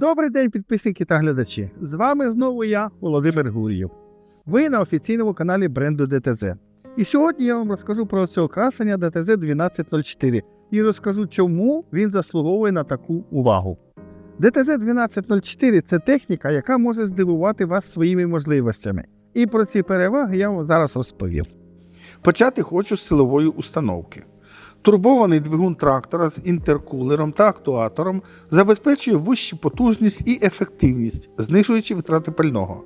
Добрий день, підписники та глядачі. З вами знову я, Володимир Гур'єв. Ви на офіційному каналі бренду ДТЗ. І сьогодні я вам розкажу про це окрасення ДТЗ 1204 і розкажу, чому він заслуговує на таку увагу. ДТЗ 1204 це техніка, яка може здивувати вас своїми можливостями. І про ці переваги я вам зараз розповім. Почати хочу з силової установки. Турбований двигун трактора з інтеркулером та актуатором забезпечує вищу потужність і ефективність, знижуючи витрати пального.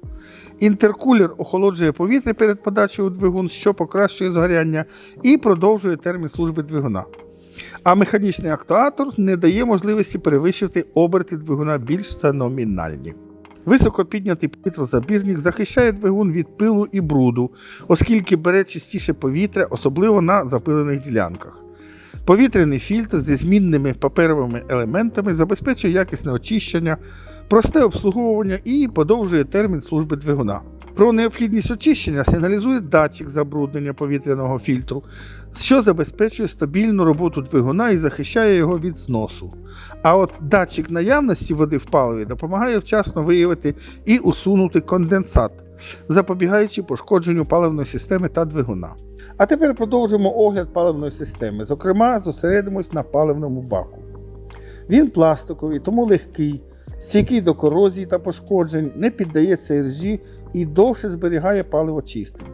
Інтеркулер охолоджує повітря перед подачею у двигун, що покращує згоряння, і продовжує термін служби двигуна. А механічний актуатор не дає можливості перевищити оберти двигуна більш за номінальні. Високо піднятий повітрозабірник захищає двигун від пилу і бруду, оскільки бере чистіше повітря, особливо на запилених ділянках. Повітряний фільтр зі змінними паперовими елементами забезпечує якісне очищення, просте обслуговування і подовжує термін служби двигуна. Про необхідність очищення сигналізує датчик забруднення повітряного фільтру, що забезпечує стабільну роботу двигуна і захищає його від зносу. А от датчик наявності води в паливі допомагає вчасно виявити і усунути конденсат, запобігаючи пошкодженню паливної системи та двигуна. А тепер продовжимо огляд паливної системи. Зокрема, зосередимось на паливному баку. Він пластиковий, тому легкий, стійкий до корозії та пошкоджень, не піддається ржі і довше зберігає паливо чистим.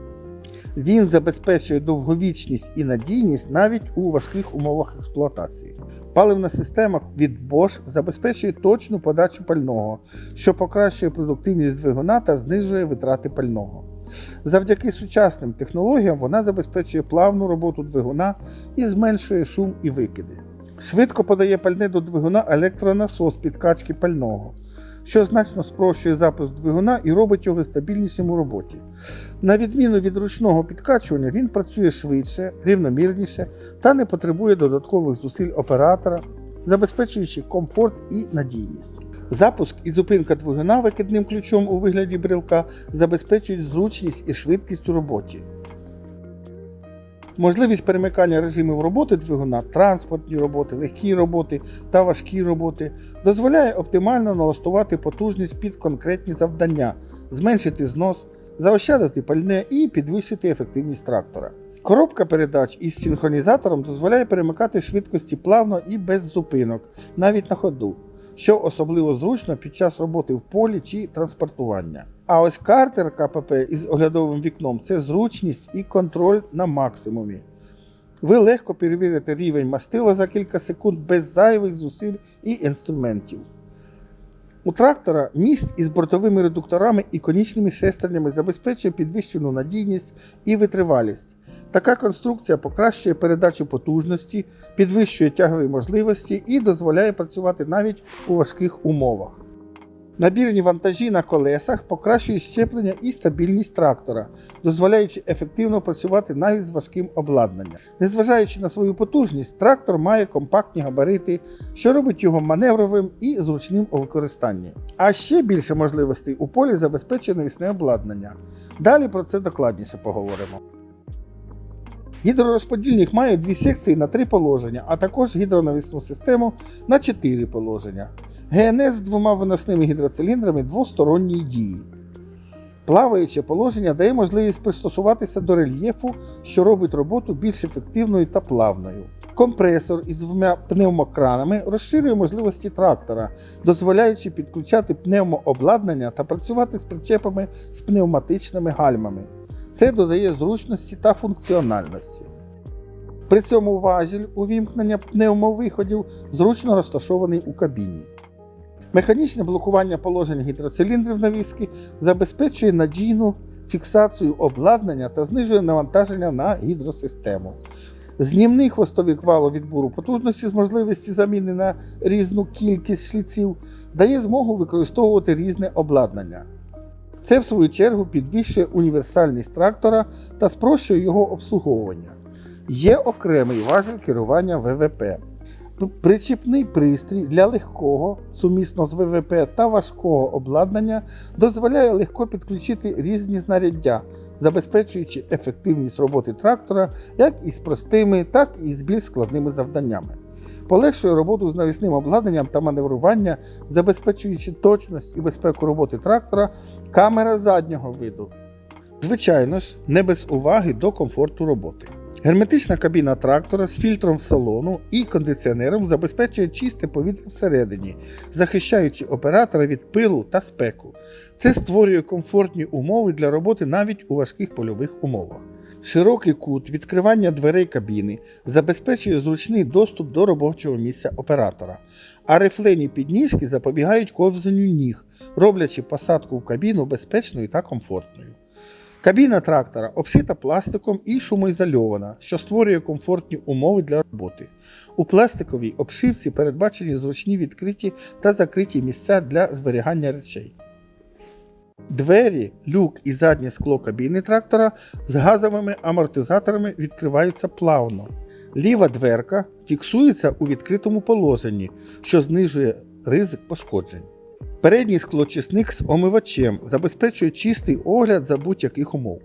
Він забезпечує довговічність і надійність навіть у важких умовах експлуатації. Паливна система від Bosch забезпечує точну подачу пального, що покращує продуктивність двигуна та знижує витрати пального. Завдяки сучасним технологіям вона забезпечує плавну роботу двигуна і зменшує шум і викиди. Швидко подає пальне до двигуна електронасос підкачки пального, що значно спрощує запуск двигуна і робить його стабільнішим у роботі. На відміну від ручного підкачування, він працює швидше, рівномірніше та не потребує додаткових зусиль оператора, забезпечуючи комфорт і надійність. Запуск і зупинка двигуна викидним ключом у вигляді брелка забезпечують зручність і швидкість у роботі. Можливість перемикання режимів роботи двигуна, транспортні роботи, легкі роботи та важкі роботи дозволяє оптимально налаштувати потужність під конкретні завдання, зменшити знос, заощадити пальне і підвищити ефективність трактора. Коробка передач із синхронізатором дозволяє перемикати швидкості плавно і без зупинок, навіть на ходу, що особливо зручно під час роботи в полі чи транспортування. А ось картер КПП із оглядовим вікном це зручність і контроль на максимумі. Ви легко перевірите рівень мастила за кілька секунд без зайвих зусиль і інструментів. У трактора міст із бортовими редукторами і конічними шестернями забезпечує підвищену надійність і витривалість. Така конструкція покращує передачу потужності, підвищує тягові можливості і дозволяє працювати навіть у важких умовах. Набірні вантажі на колесах покращують щеплення і стабільність трактора, дозволяючи ефективно працювати навіть з важким обладнанням. Незважаючи на свою потужність, трактор має компактні габарити, що робить його маневровим і зручним у використанні. А ще більше можливостей у полі забезпечує навісне обладнання. Далі про це докладніше поговоримо. Гідророзподільник має дві секції на три положення, а також гідронавісну систему на чотири положення. ГНС з двома виносними гідроциліндрами двосторонньої дії. Плаваюче положення дає можливість пристосуватися до рельєфу, що робить роботу більш ефективною та плавною. Компресор із двома пневмокранами розширює можливості трактора, дозволяючи підключати пневмообладнання та працювати з причепами з пневматичними гальмами. Це додає зручності та функціональності. При цьому важіль увімкнення пневмовиходів зручно розташований у кабіні. Механічне блокування положень гідроциліндрів навіски забезпечує надійну фіксацію обладнання та знижує навантаження на гідросистему. Знімний хвостовик валу відбору потужності з можливості заміни на різну кількість шліців дає змогу використовувати різне обладнання. Це, в свою чергу, підвищує універсальність трактора та спрощує його обслуговування. Є окремий важіль керування ВВП. Причіпний пристрій для легкого, сумісно з ВВП та важкого обладнання дозволяє легко підключити різні знаряддя, забезпечуючи ефективність роботи трактора як із простими, так і з більш складними завданнями. Полегшує роботу з навісним обладнанням та маневрування, забезпечуючи точність і безпеку роботи трактора, камера заднього виду. Звичайно ж, не без уваги до комфорту роботи. Герметична кабіна трактора з фільтром салону і кондиціонером забезпечує чисте повітря всередині, захищаючи оператора від пилу та спеку. Це створює комфортні умови для роботи навіть у важких польових умовах. Широкий кут відкривання дверей кабіни забезпечує зручний доступ до робочого місця оператора, а рифлені підніжки запобігають ковзанню ніг, роблячи посадку в кабіну безпечною та комфортною. Кабіна трактора обшита пластиком і шумоізольована, що створює комфортні умови для роботи. У пластиковій обшивці передбачені зручні відкриті та закриті місця для зберігання речей. Двері, люк і заднє скло кабіни трактора з газовими амортизаторами відкриваються плавно. Ліва дверка фіксується у відкритому положенні, що знижує ризик пошкоджень. Передній склочисник з омивачем забезпечує чистий огляд за будь-яких умов.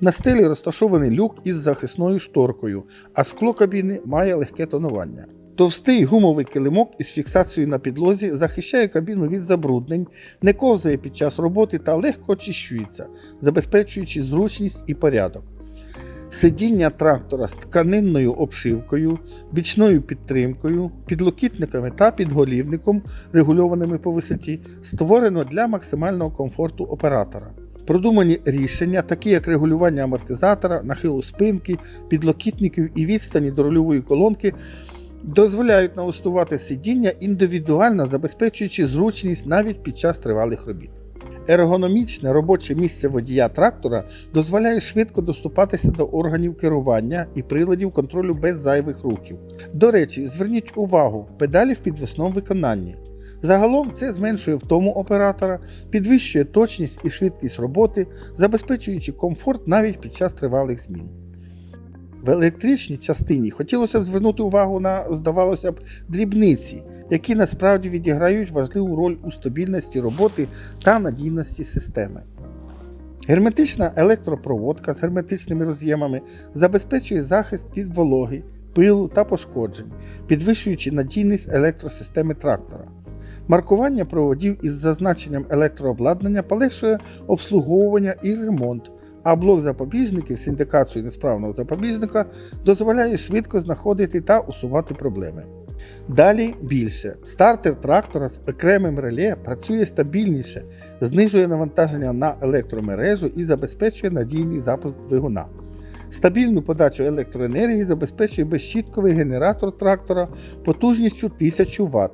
На стелі розташований люк із захисною шторкою, а скло кабіни має легке тонування. Товстий гумовий килимок із фіксацією на підлозі захищає кабіну від забруднень, не ковзає під час роботи та легко очищується, забезпечуючи зручність і порядок. Сидіння трактора з тканинною обшивкою, бічною підтримкою, підлокітниками та підголівником, регульованими по висоті, створено для максимального комфорту оператора. Продумані рішення, такі як регулювання амортизатора, нахилу спинки, підлокітників і відстані до рульової колонки, дозволяють налаштувати сидіння індивідуально, забезпечуючи зручність навіть під час тривалих робіт. Ергономічне робоче місце водія трактора дозволяє швидко доступатися до органів керування і приладів контролю без зайвих рухів. До речі, зверніть увагу, педалі в підвісному виконанні. Загалом це зменшує втому оператора, підвищує точність і швидкість роботи, забезпечуючи комфорт навіть під час тривалих змін. В електричній частині хотілося б звернути увагу на, здавалося б, дрібниці, які насправді відіграють важливу роль у стабільності роботи та надійності системи. Герметична електропроводка з герметичними роз'ємами забезпечує захист від вологи, пилу та пошкоджень, підвищуючи надійність електросистеми трактора. Маркування проводів із зазначенням електрообладнання полегшує обслуговування і ремонт, а блок запобіжників з індикацією несправного запобіжника дозволяє швидко знаходити та усувати проблеми. Далі більше. Стартер трактора з окремим реле працює стабільніше, знижує навантаження на електромережу і забезпечує надійний запуск двигуна. Стабільну подачу електроенергії забезпечує безщітковий генератор трактора потужністю 1000 Вт.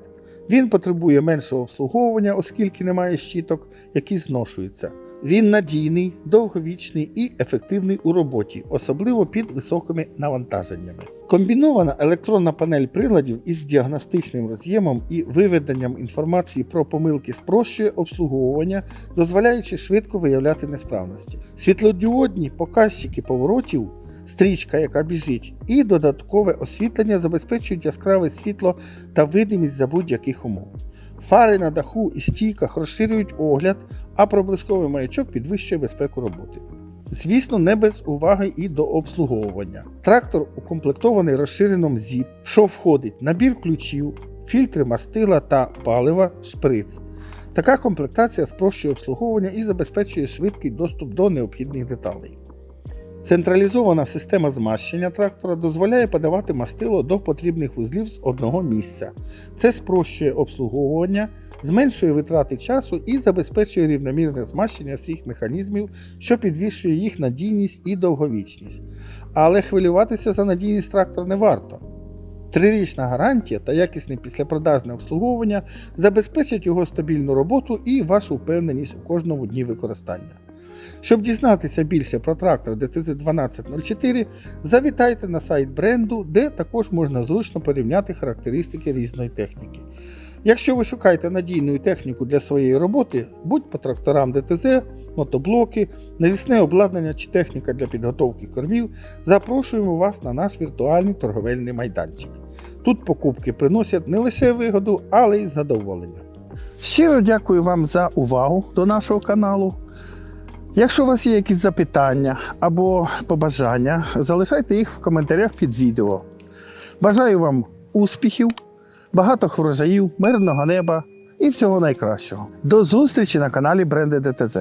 Він потребує меншого обслуговування, оскільки немає щіток, які зношуються. Він надійний, довговічний і ефективний у роботі, особливо під високими навантаженнями. Комбінована електронна панель приладів із діагностичним роз'ємом і виведенням інформації про помилки спрощує обслуговування, дозволяючи швидко виявляти несправності. Світлодіодні показчики поворотів, стрічка, яка біжить, і додаткове освітлення забезпечують яскраве світло та видимість за будь-яких умов. Фари на даху і стійках розширюють огляд, а проблисковий маячок підвищує безпеку роботи. Звісно, не без уваги і до обслуговування. Трактор укомплектований розширеном ZIP, в що входить набір ключів, фільтри мастила та палива, шприц. Така комплектація спрощує обслуговування і забезпечує швидкий доступ до необхідних деталей. Централізована система змащення трактора дозволяє подавати мастило до потрібних вузлів з одного місця. Це спрощує обслуговування, зменшує витрати часу і забезпечує рівномірне змащення всіх механізмів, що підвищує їх надійність і довговічність. Але хвилюватися за надійність трактора не варто. Трирічна гарантія та якісне післяпродажне обслуговування забезпечать його стабільну роботу і вашу впевненість у кожному дні використання. Щоб дізнатися більше про трактор DTZ1204, завітайте на сайт бренду, де також можна зручно порівняти характеристики різної техніки. Якщо ви шукаєте надійну техніку для своєї роботи, будь по тракторам ДТЗ, мотоблоки, навісне обладнання чи техніка для підготовки кормів, запрошуємо вас на наш віртуальний торговельний майданчик. Тут покупки приносять не лише вигоду, але й задоволення. Щиро дякую вам за увагу до нашого каналу. Якщо у вас є якісь запитання або побажання, залишайте їх в коментарях під відео. Бажаю вам успіхів, багато врожаїв, мирного неба і всього найкращого. До зустрічі на каналі Бренди ДТЗ.